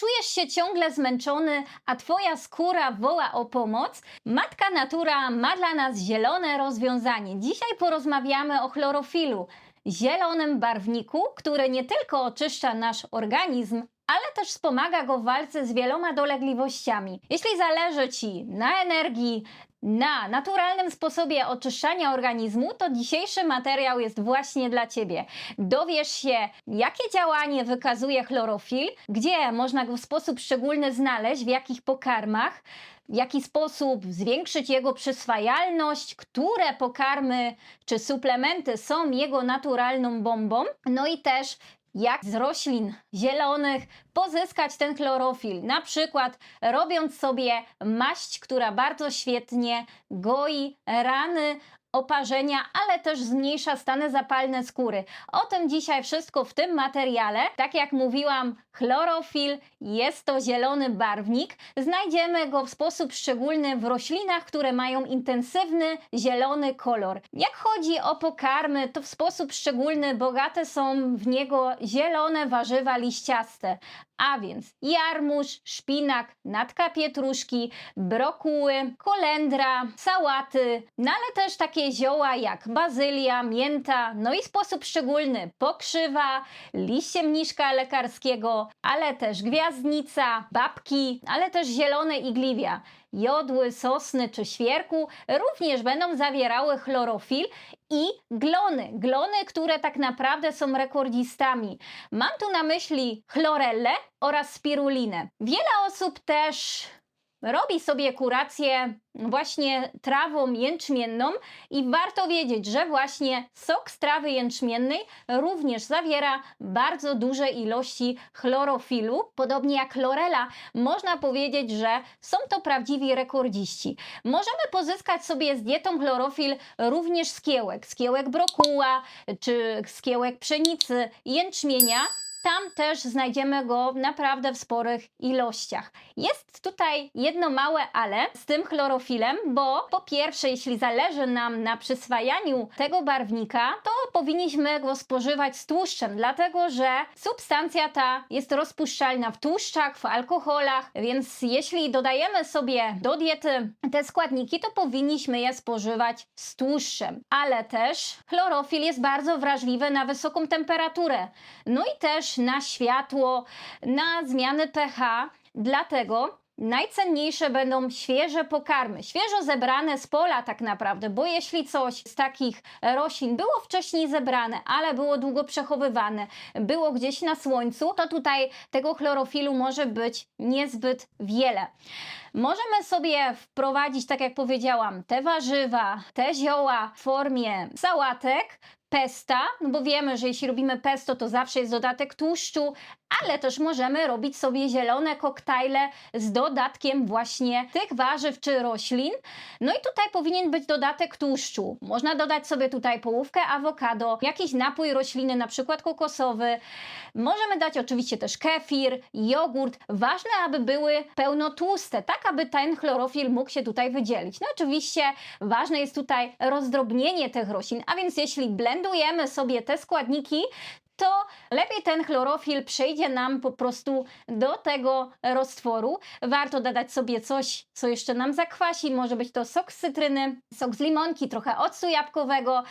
Czujesz się ciągle zmęczony, a twoja skóra woła o pomoc? Matka Natura ma dla nas zielone rozwiązanie. Dzisiaj porozmawiamy o chlorofilu, zielonym barwniku, który nie tylko oczyszcza nasz organizm, ale też wspomaga go w walce z wieloma dolegliwościami. Jeśli zależy Ci na energii, na naturalnym sposobie oczyszczania organizmu, to dzisiejszy materiał jest właśnie dla Ciebie. Dowiesz się, jakie działanie wykazuje chlorofil, gdzie można go w sposób szczególny znaleźć, w jakich pokarmach, w jaki sposób zwiększyć jego przyswajalność, które pokarmy czy suplementy są jego naturalną bombą, no i też jak z roślin zielonych pozyskać ten chlorofil. Na przykład robiąc sobie maść, która bardzo świetnie goi rany, oparzenia, ale też zmniejsza stany zapalne skóry. O tym dzisiaj wszystko w tym materiale. Tak jak mówiłam, chlorofil jest to zielony barwnik. Znajdziemy go w sposób szczególny w roślinach, które mają intensywny zielony kolor. Jak chodzi o pokarmy, to w sposób szczególny bogate są w niego zielone warzywa liściaste, a więc jarmuż, szpinak, natka pietruszki, brokuły, kolendra, sałaty, no ale też takie zioła jak bazylia, mięta, no i sposób szczególny pokrzywa, liście mniszka lekarskiego, ale też gwiazdnica, babki, ale też zielone igliwia. Jodły, sosny czy świerku również będą zawierały chlorofil i glony. Glony, które tak naprawdę są rekordzistami. Mam tu na myśli chlorellę oraz spirulinę. Wiele osób też robi sobie kurację właśnie trawą jęczmienną i warto wiedzieć, że właśnie sok z trawy jęczmiennej również zawiera bardzo duże ilości chlorofilu. Podobnie jak chlorela, można powiedzieć, że są to prawdziwi rekordziści. Możemy pozyskać sobie z dietą chlorofil również z kiełek, z kiełek brokuła czy z kiełek pszenicy, jęczmienia tam też znajdziemy go naprawdę w sporych ilościach. Jest tutaj jedno małe ale z tym chlorofilem, bo po pierwsze, jeśli zależy nam na przyswajaniu tego barwnika, to powinniśmy go spożywać z tłuszczem, dlatego że substancja ta jest rozpuszczalna w tłuszczach, w alkoholach, więc jeśli dodajemy sobie do diety te składniki, to powinniśmy je spożywać z tłuszczem. Ale też chlorofil jest bardzo wrażliwy na wysoką temperaturę. No i też na światło, na zmiany pH. Dlatego najcenniejsze będą świeże pokarmy, świeżo zebrane z pola tak naprawdę, bo jeśli coś z takich roślin było wcześniej zebrane, ale było długo przechowywane, było gdzieś na słońcu, to tutaj tego chlorofilu może być niezbyt wiele. Możemy sobie wprowadzić, tak jak powiedziałam, te warzywa, te zioła w formie sałatek, pesta, no bo wiemy, że jeśli robimy pesto, to zawsze jest dodatek tłuszczu, ale też możemy robić sobie zielone koktajle z dodatkiem właśnie tych warzyw czy roślin. No i tutaj powinien być dodatek tłuszczu. Można dodać sobie tutaj połówkę awokado, jakiś napój rośliny, na przykład kokosowy. Możemy dać oczywiście też kefir, jogurt. Ważne, aby były pełnotłuste, tak aby ten chlorofil mógł się tutaj wydzielić. No oczywiście ważne jest tutaj rozdrobnienie tych roślin, a więc jeśli blendujemy sobie te składniki, to lepiej ten chlorofil przejdzie nam po prostu do tego roztworu. Warto dodać sobie coś, co jeszcze nam zakwasi. Może być to sok z cytryny, sok z limonki, trochę octu jabłkowego.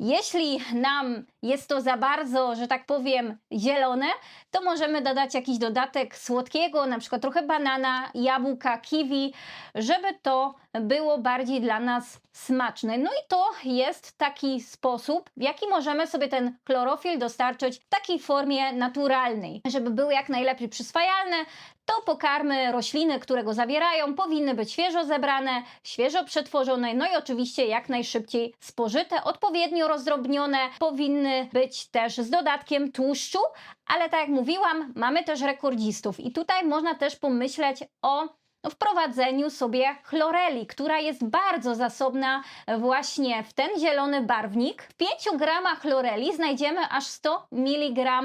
Jeśli nam jest to za bardzo, że tak powiem, zielone, to możemy dodać jakiś dodatek słodkiego, na przykład trochę banana, jabłka, kiwi, żeby to było bardziej dla nas smaczne. No i to jest taki sposób, w jaki możemy sobie ten chlorofil dostarczyć w takiej formie naturalnej, żeby były jak najlepiej przyswajalne, to pokarmy rośliny, które go zawierają, powinny być świeżo zebrane, świeżo przetworzone, no i oczywiście jak najszybciej spożyte, odpowiednio rozdrobnione, powinny być też z dodatkiem tłuszczu, ale tak jak mówiłam, mamy też rekordzistów. I tutaj można też pomyśleć o wprowadzeniu sobie chloreli, która jest bardzo zasobna właśnie w ten zielony barwnik. W 5 gramach chloreli znajdziemy aż 100 mg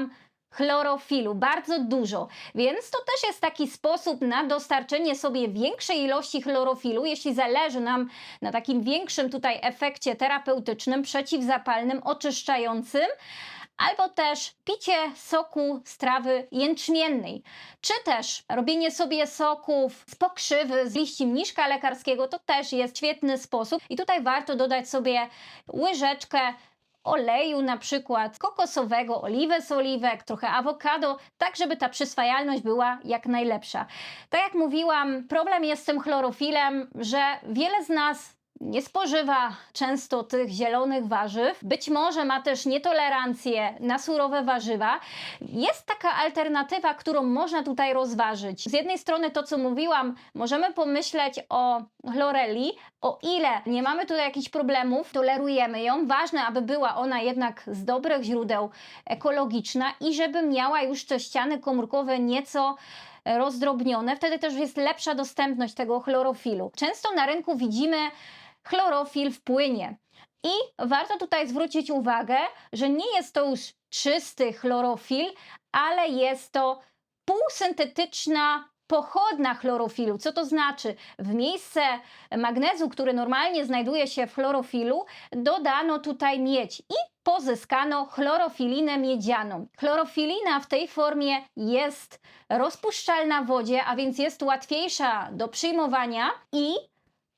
chlorofilu, bardzo dużo. Więc to też jest taki sposób na dostarczenie sobie większej ilości chlorofilu, jeśli zależy nam na takim większym tutaj efekcie terapeutycznym, przeciwzapalnym, oczyszczającym albo też picie soku z trawy jęczmiennej, czy też robienie sobie soków z pokrzywy, z liści mniszka lekarskiego, to też jest świetny sposób. I tutaj warto dodać sobie łyżeczkę oleju na przykład kokosowego, oliwę z oliwek, trochę awokado, tak żeby ta przyswajalność była jak najlepsza. Tak jak mówiłam, problem jest z tym chlorofilem, że wiele z nas nie spożywa często tych zielonych warzyw, być może ma też nietolerancję na surowe warzywa. Jest taka alternatywa, którą można tutaj rozważyć. Z jednej strony to, co mówiłam, możemy pomyśleć o chloreli, o ile nie mamy tutaj jakichś problemów, tolerujemy ją. Ważne, aby była ona jednak z dobrych źródeł ekologiczna i żeby miała już te ściany komórkowe nieco rozdrobnione. Wtedy też jest lepsza dostępność tego chlorofilu. Często na rynku widzimy chlorofil w płynie. I warto tutaj zwrócić uwagę, że nie jest to już czysty chlorofil, ale jest to półsyntetyczna pochodna chlorofilu. Co to znaczy? W miejsce magnezu, który normalnie znajduje się w chlorofilu, dodano tutaj miedź i pozyskano chlorofilinę miedzianą. Chlorofilina w tej formie jest rozpuszczalna w wodzie, a więc jest łatwiejsza do przyjmowania i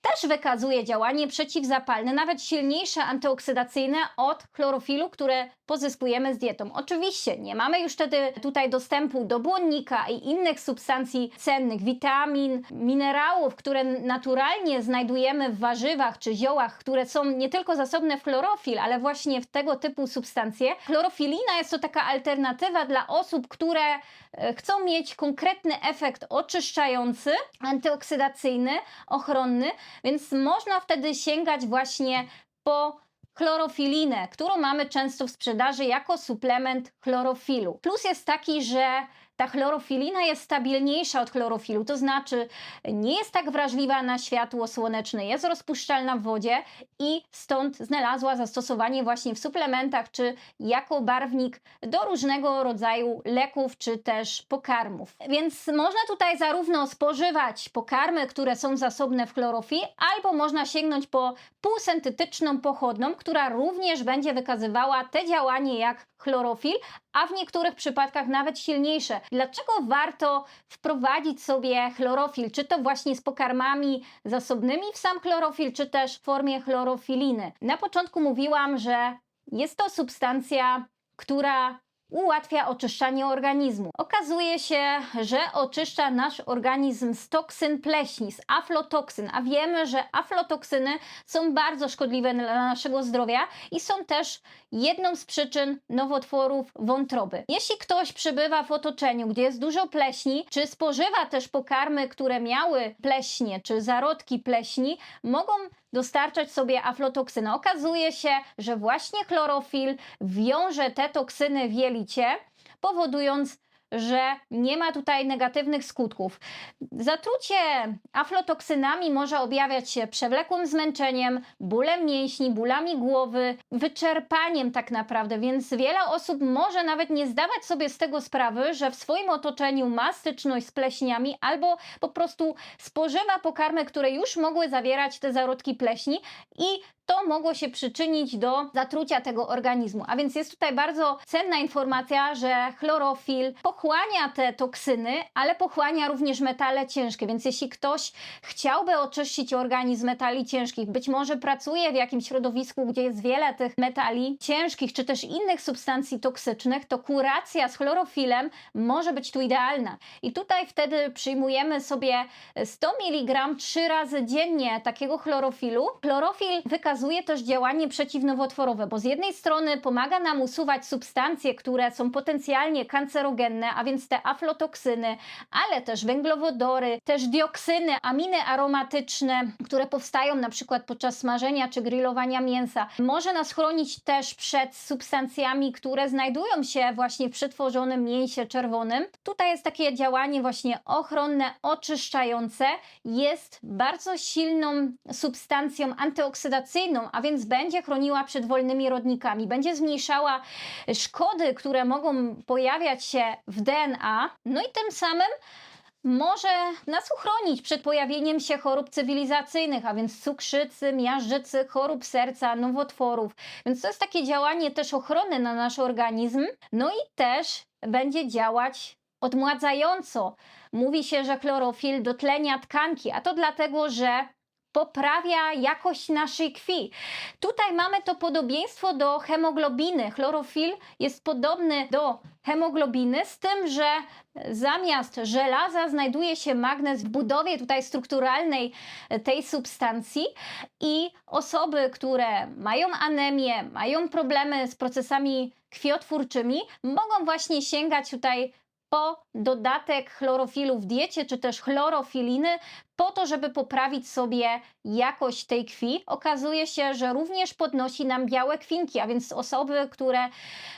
też wykazuje działanie przeciwzapalne, nawet silniejsze antyoksydacyjne od chlorofilu, które pozyskujemy z dietą. Oczywiście nie mamy już wtedy tutaj dostępu do błonnika i innych substancji cennych, witamin, minerałów, które naturalnie znajdujemy w warzywach czy ziołach, które są nie tylko zasobne w chlorofil, ale właśnie w tego typu substancje. Chlorofilina jest to taka alternatywa dla osób, które e, chcą mieć konkretny efekt oczyszczający, antyoksydacyjny, ochronny, więc można wtedy sięgać właśnie po chlorofilinę, którą mamy często w sprzedaży jako suplement chlorofilu. Plus jest taki, że ta chlorofilina jest stabilniejsza od chlorofilu, to znaczy nie jest tak wrażliwa na światło słoneczne, jest rozpuszczalna w wodzie i stąd znalazła zastosowanie właśnie w suplementach czy jako barwnik do różnego rodzaju leków czy też pokarmów. Więc można tutaj zarówno spożywać pokarmy, które są zasobne w chlorofil, albo można sięgnąć po półsyntetyczną pochodną, która również będzie wykazywała te działanie jak chlorofil, a w niektórych przypadkach nawet silniejsze. Dlaczego warto wprowadzić sobie chlorofil? Czy to właśnie z pokarmami zasobnymi w sam chlorofil, czy też w formie chlorofiliny? Na początku mówiłam, że jest to substancja, która ułatwia oczyszczanie organizmu. Okazuje się, że oczyszcza nasz organizm z toksyn pleśni, z aflotoksyn, a wiemy, że aflotoksyny są bardzo szkodliwe dla naszego zdrowia i są też jedną z przyczyn nowotworów wątroby. Jeśli ktoś przebywa w otoczeniu, gdzie jest dużo pleśni, czy spożywa też pokarmy, które miały pleśnie, czy zarodki pleśni, mogą dostarczać sobie aflotoksynę. Okazuje się, że właśnie chlorofil wiąże te toksyny w powodując że nie ma tutaj negatywnych skutków. Zatrucie aflotoksynami może objawiać się przewlekłym zmęczeniem, bólem mięśni, bólami głowy, wyczerpaniem tak naprawdę, więc wiele osób może nawet nie zdawać sobie z tego sprawy, że w swoim otoczeniu ma styczność z pleśniami albo po prostu spożywa pokarmy, które już mogły zawierać te zarodki pleśni i to mogło się przyczynić do zatrucia tego organizmu. A więc jest tutaj bardzo cenna informacja, że chlorofil pochłania te toksyny, ale pochłania również metale ciężkie. Więc jeśli ktoś chciałby oczyścić organizm metali ciężkich, być może pracuje w jakimś środowisku, gdzie jest wiele tych metali ciężkich, czy też innych substancji toksycznych, to kuracja z chlorofilem może być tu idealna. I tutaj wtedy przyjmujemy sobie 100 mg trzy razy dziennie takiego chlorofilu. Chlorofil wykazuje wykazuje też działanie przeciwnowotworowe, bo z jednej strony pomaga nam usuwać substancje, które są potencjalnie kancerogenne, a więc te aflotoksyny, ale też węglowodory, też dioksyny, aminy aromatyczne, które powstają na przykład podczas smażenia czy grillowania mięsa. Może nas chronić też przed substancjami, które znajdują się właśnie w przetworzonym mięsie czerwonym. Tutaj jest takie działanie właśnie ochronne, oczyszczające. Jest bardzo silną substancją antyoksydacyjną, a więc będzie chroniła przed wolnymi rodnikami, będzie zmniejszała szkody, które mogą pojawiać się w DNA, no i tym samym może nas uchronić przed pojawieniem się chorób cywilizacyjnych, a więc cukrzycy, miażdżycy, chorób serca, nowotworów. Więc to jest takie działanie też ochrony na nasz organizm. No i też będzie działać odmładzająco. Mówi się, że chlorofil dotlenia tkanki, a to dlatego, że poprawia jakość naszej krwi. Tutaj mamy to podobieństwo do hemoglobiny. Chlorofil jest podobny do hemoglobiny, z tym, że zamiast żelaza znajduje się magnez w budowie tutaj strukturalnej tej substancji i osoby, które mają anemię, mają problemy z procesami krwiotwórczymi, mogą właśnie sięgać tutaj po dodatek chlorofilu w diecie, czy też chlorofiliny, po to, żeby poprawić sobie jakość tej krwi. Okazuje się, że również podnosi nam białe kwinki, a więc osoby, które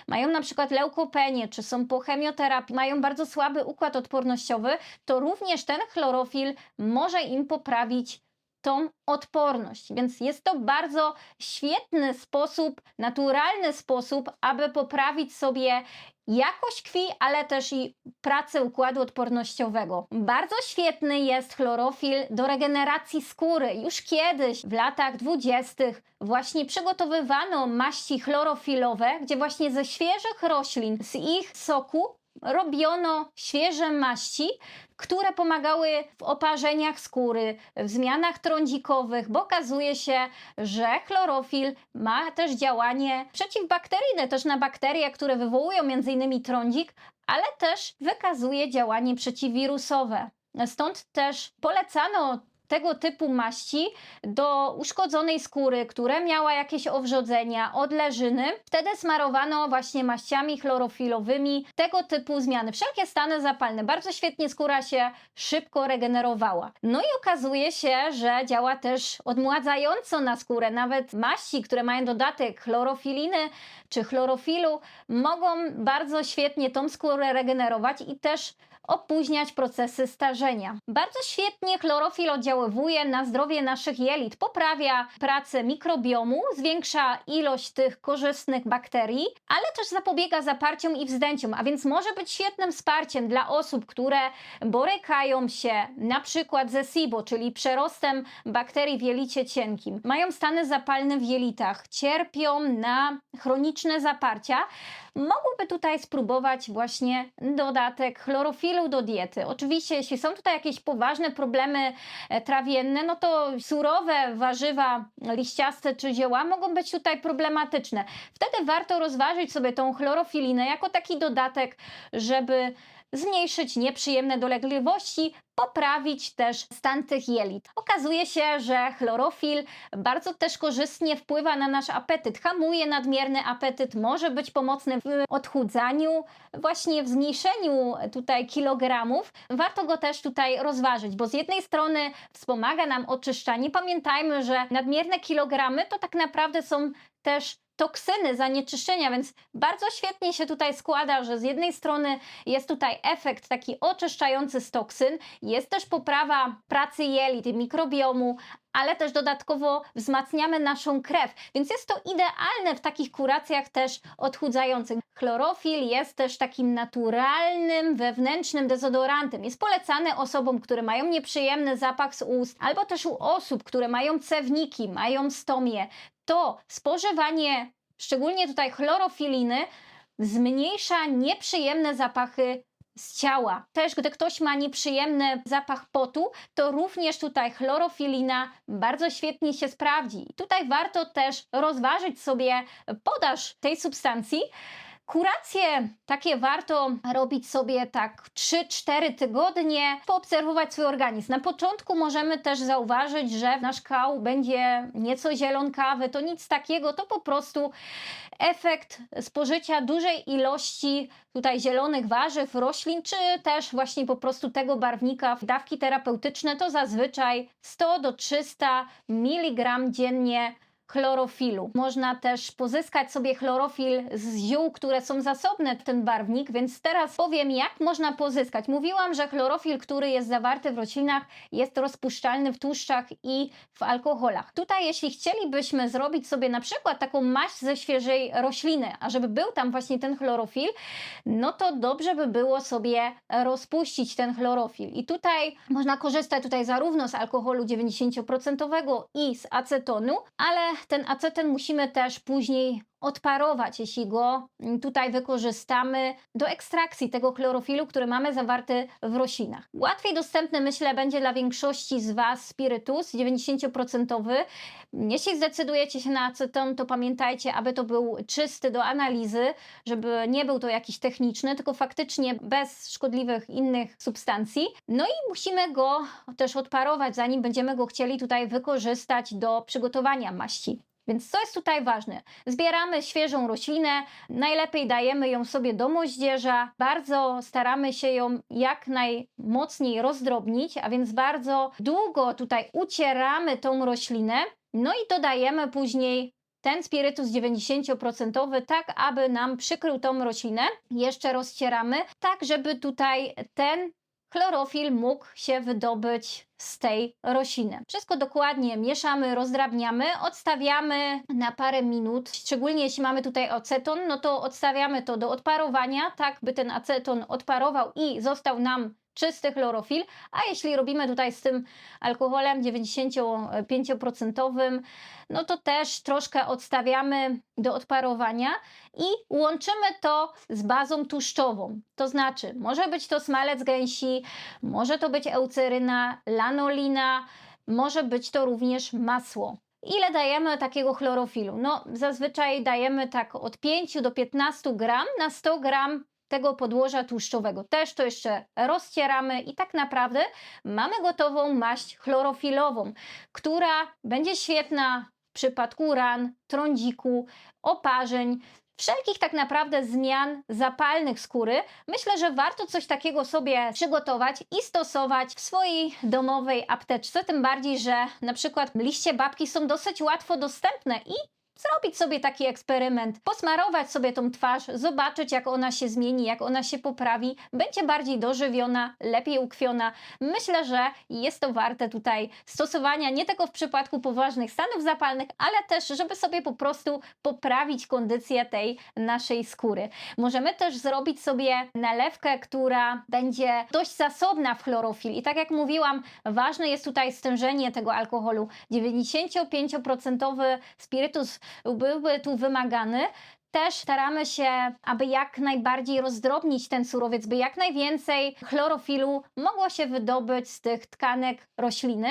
mają na przykład leukopenię, czy są po chemioterapii, mają bardzo słaby układ odpornościowy, to również ten chlorofil może im poprawić tą odporność. Więc jest to bardzo świetny sposób, naturalny sposób, aby poprawić sobie jakość krwi, ale też i pracę układu odpornościowego. Bardzo świetny jest chlorofil do regeneracji skóry. Już kiedyś, w latach dwudziestych, właśnie przygotowywano maści chlorofilowe, gdzie właśnie ze świeżych roślin, z ich soku robiono świeże maści, które pomagały w oparzeniach skóry, w zmianach trądzikowych, bo okazuje się, że chlorofil ma też działanie przeciwbakteryjne, też na bakterie, które wywołują m.in. trądzik, ale też wykazuje działanie przeciwwirusowe. Stąd też polecano tego typu maści do uszkodzonej skóry, która miała jakieś owrzodzenia, odleżyny. Wtedy smarowano właśnie maściami chlorofilowymi tego typu zmiany. Wszelkie stany zapalne. Bardzo świetnie skóra się szybko regenerowała. No i okazuje się, że działa też odmładzająco na skórę. Nawet maści, które mają dodatek chlorofiliny czy chlorofilu, mogą bardzo świetnie tą skórę regenerować i też opóźniać procesy starzenia. Bardzo świetnie chlorofil oddziaływuje na zdrowie naszych jelit, poprawia pracę mikrobiomu, zwiększa ilość tych korzystnych bakterii, ale też zapobiega zaparciom i wzdęciom, a więc może być świetnym wsparciem dla osób, które borykają się na przykład ze SIBO, czyli przerostem bakterii w jelicie cienkim, mają stany zapalne w jelitach, cierpią na chroniczne zaparcia, mogłyby tutaj spróbować właśnie dodatek chlorofilu do diety. Oczywiście, jeśli są tutaj jakieś poważne problemy e, trawienne, no to surowe warzywa liściaste czy zioła mogą być tutaj problematyczne. Wtedy warto rozważyć sobie tą chlorofilinę jako taki dodatek, żeby zmniejszyć nieprzyjemne dolegliwości, poprawić też stan tych jelit. Okazuje się, że chlorofil bardzo też korzystnie wpływa na nasz apetyt, hamuje nadmierny apetyt, może być pomocny w odchudzaniu, właśnie w zmniejszeniu tutaj kilogramów. Warto go też tutaj rozważyć, bo z jednej strony wspomaga nam oczyszczanie. Pamiętajmy, że nadmierne kilogramy to tak naprawdę są też toksyny, zanieczyszczenia, więc bardzo świetnie się tutaj składa, że z jednej strony jest tutaj efekt taki oczyszczający z toksyn, jest też poprawa pracy jelit mikrobiomu, ale też dodatkowo wzmacniamy naszą krew, więc jest to idealne w takich kuracjach też odchudzających. Chlorofil jest też takim naturalnym, wewnętrznym dezodorantem. Jest polecany osobom, które mają nieprzyjemny zapach z ust, albo też u osób, które mają cewniki, mają stomię. To spożywanie, szczególnie tutaj chlorofiliny, zmniejsza nieprzyjemne zapachy z ciała. Też gdy ktoś ma nieprzyjemny zapach potu, to również tutaj chlorofilina bardzo świetnie się sprawdzi. Tutaj warto też rozważyć sobie podaż tej substancji. Kuracje takie warto robić sobie tak 3-4 tygodnie, poobserwować swój organizm. Na początku możemy też zauważyć, że nasz kał będzie nieco zielonkawy, to nic takiego, to po prostu efekt spożycia dużej ilości tutaj zielonych warzyw, roślin, czy też właśnie po prostu tego barwnika. Dawki terapeutyczne to zazwyczaj 100 do 300 mg dziennie chlorofilu. Można też pozyskać sobie chlorofil z ziół, które są zasobne w ten barwnik, więc teraz powiem, jak można pozyskać. Mówiłam, że chlorofil, który jest zawarty w roślinach, jest rozpuszczalny w tłuszczach i w alkoholach. Tutaj, jeśli chcielibyśmy zrobić sobie na przykład taką maść ze świeżej rośliny, a żeby był tam właśnie ten chlorofil, no to dobrze by było sobie rozpuścić ten chlorofil. I tutaj można korzystać tutaj zarówno z alkoholu 90% i z acetonu, ale ten aceton musimy też później odparować, jeśli go mm, tutaj wykorzystamy do ekstrakcji tego chlorofilu, który mamy zawarty w roślinach. Łatwiej dostępny, myślę, będzie dla większości z Was spirytus 90%. Jeśli zdecydujecie się na aceton, to pamiętajcie, aby to był czysty do analizy, żeby nie był to jakiś techniczny, tylko faktycznie bez szkodliwych innych substancji. No i musimy go też odparować, zanim będziemy go chcieli tutaj wykorzystać do przygotowania maści. Więc co jest tutaj ważne? Zbieramy świeżą roślinę, najlepiej dajemy ją sobie do moździerza, bardzo staramy się ją jak najmocniej rozdrobnić, a więc bardzo długo tutaj ucieramy tą roślinę, no i dodajemy później ten spirytus 90% tak, aby nam przykrył tą roślinę. Jeszcze rozcieramy, tak żeby tutaj ten chlorofil mógł się wydobyć z tej rośliny. Wszystko dokładnie mieszamy, rozdrabniamy, odstawiamy na parę minut. Szczególnie jeśli mamy tutaj aceton, no to odstawiamy to do odparowania, tak by ten aceton odparował i został nam czysty chlorofil, a jeśli robimy tutaj z tym alkoholem 95%, no to też troszkę odstawiamy do odparowania i łączymy to z bazą tłuszczową. To znaczy, może być to smalec gęsi, może to być euceryna, lanolina, może być to również masło. Ile dajemy takiego chlorofilu? No, zazwyczaj dajemy tak od 5 do 15 gram na 100 gram tego podłoża tłuszczowego. Też to jeszcze rozcieramy i tak naprawdę mamy gotową maść chlorofilową, która będzie świetna w przypadku ran, trądziku, oparzeń, wszelkich tak naprawdę zmian zapalnych skóry, myślę, że warto coś takiego sobie przygotować i stosować w swojej domowej apteczce. Tym bardziej, że na przykład liście babki są dosyć łatwo dostępne i zrobić sobie taki eksperyment, posmarować sobie tą twarz, zobaczyć jak ona się zmieni, jak ona się poprawi, będzie bardziej dożywiona, lepiej ukwiona. Myślę, że jest to warte tutaj stosowania nie tylko w przypadku poważnych stanów zapalnych, ale też, żeby sobie po prostu poprawić kondycję tej naszej skóry. Możemy też zrobić sobie nalewkę, która będzie dość zasobna w chlorofil i tak jak mówiłam, ważne jest tutaj stężenie tego alkoholu. 95% spirytus byłby tu wymagany. Też staramy się, aby jak najbardziej rozdrobnić ten surowiec, by jak najwięcej chlorofilu mogło się wydobyć z tych tkanek rośliny.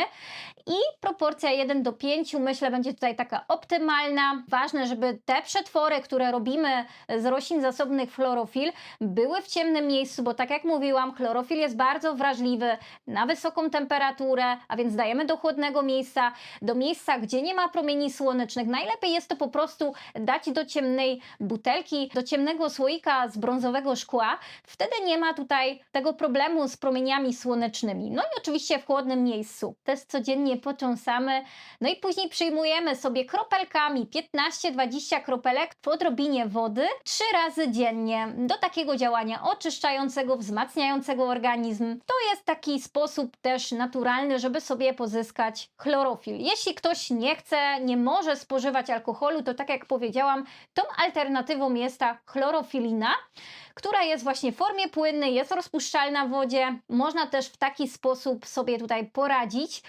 I proporcja 1 do 5 myślę będzie tutaj taka optymalna. Ważne, żeby te przetwory, które robimy z roślin zasobnych chlorofil, były w ciemnym miejscu, bo tak jak mówiłam, chlorofil jest bardzo wrażliwy na wysoką temperaturę, a więc dajemy do chłodnego miejsca, do miejsca, gdzie nie ma promieni słonecznych. Najlepiej jest to po prostu dać do ciemnej butelki, do ciemnego słoika z brązowego szkła. Wtedy nie ma tutaj tego problemu z promieniami słonecznymi. No i oczywiście w chłodnym miejscu. Też codziennie począsamy. No i później przyjmujemy sobie kropelkami 15-20 kropelek w odrobinie wody trzy razy dziennie do takiego działania oczyszczającego, wzmacniającego organizm. To jest taki sposób też naturalny, żeby sobie pozyskać chlorofil. Jeśli ktoś nie chce, nie może spożywać alkoholu, to tak jak powiedziałam, tą jest ta chlorofilina, która jest właśnie w formie płynnej, jest rozpuszczalna w wodzie. Można też w taki sposób sobie tutaj poradzić.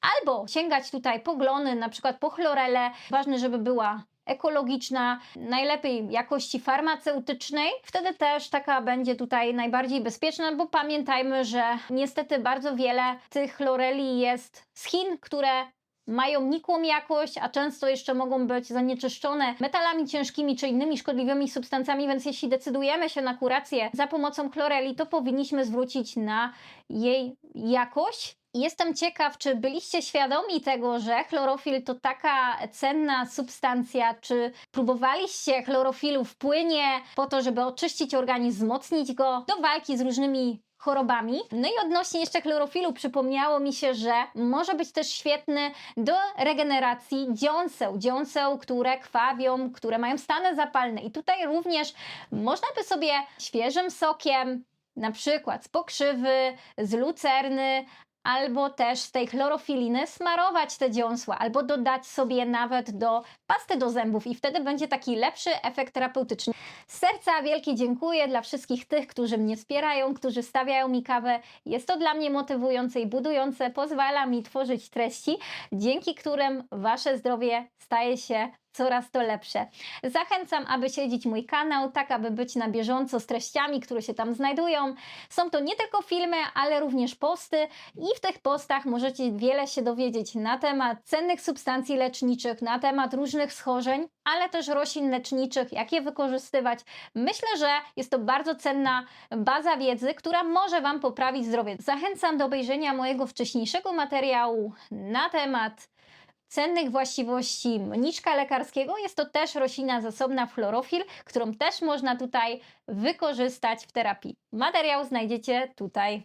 Albo sięgać tutaj po glony, na przykład po chlorelę. Ważne, żeby była ekologiczna, najlepiej jakości farmaceutycznej. Wtedy też taka będzie tutaj najbardziej bezpieczna, bo pamiętajmy, że niestety bardzo wiele tych chloreli jest z Chin, które mają nikłą jakość, a często jeszcze mogą być zanieczyszczone metalami ciężkimi czy innymi szkodliwymi substancjami, więc jeśli decydujemy się na kurację za pomocą chloreli, to powinniśmy zwrócić na jej jakość. Jestem ciekaw, czy byliście świadomi tego, że chlorofil to taka cenna substancja, czy próbowaliście chlorofilu w płynie po to, żeby oczyścić organizm, wzmocnić go do walki z różnymi chorobami. No i odnośnie jeszcze chlorofilu przypomniało mi się, że może być też świetny do regeneracji dziąseł, dziąseł, które krwawią, które mają stany zapalne. I tutaj również można by sobie świeżym sokiem, na przykład z pokrzywy, z lucerny, albo też z tej chlorofiliny smarować te dziąsła, albo dodać sobie nawet do pasty do zębów i wtedy będzie taki lepszy efekt terapeutyczny. Z serca wielkie dziękuję dla wszystkich tych, którzy mnie wspierają, którzy stawiają mi kawę. Jest to dla mnie motywujące i budujące, pozwala mi tworzyć treści, dzięki którym Wasze zdrowie staje się coraz to lepsze. Zachęcam, aby śledzić mój kanał, tak aby być na bieżąco z treściami, które się tam znajdują. Są to nie tylko filmy, ale również posty i w tych postach możecie wiele się dowiedzieć na temat cennych substancji leczniczych, na temat różnych schorzeń, ale też roślin leczniczych, jak je wykorzystywać. Myślę, że jest to bardzo cenna baza wiedzy, która może Wam poprawić zdrowie. Zachęcam do obejrzenia mojego wcześniejszego materiału na temat cennych właściwości mniczka lekarskiego. Jest to też roślina zasobna w chlorofil, którą też można tutaj wykorzystać w terapii. Materiał znajdziecie tutaj.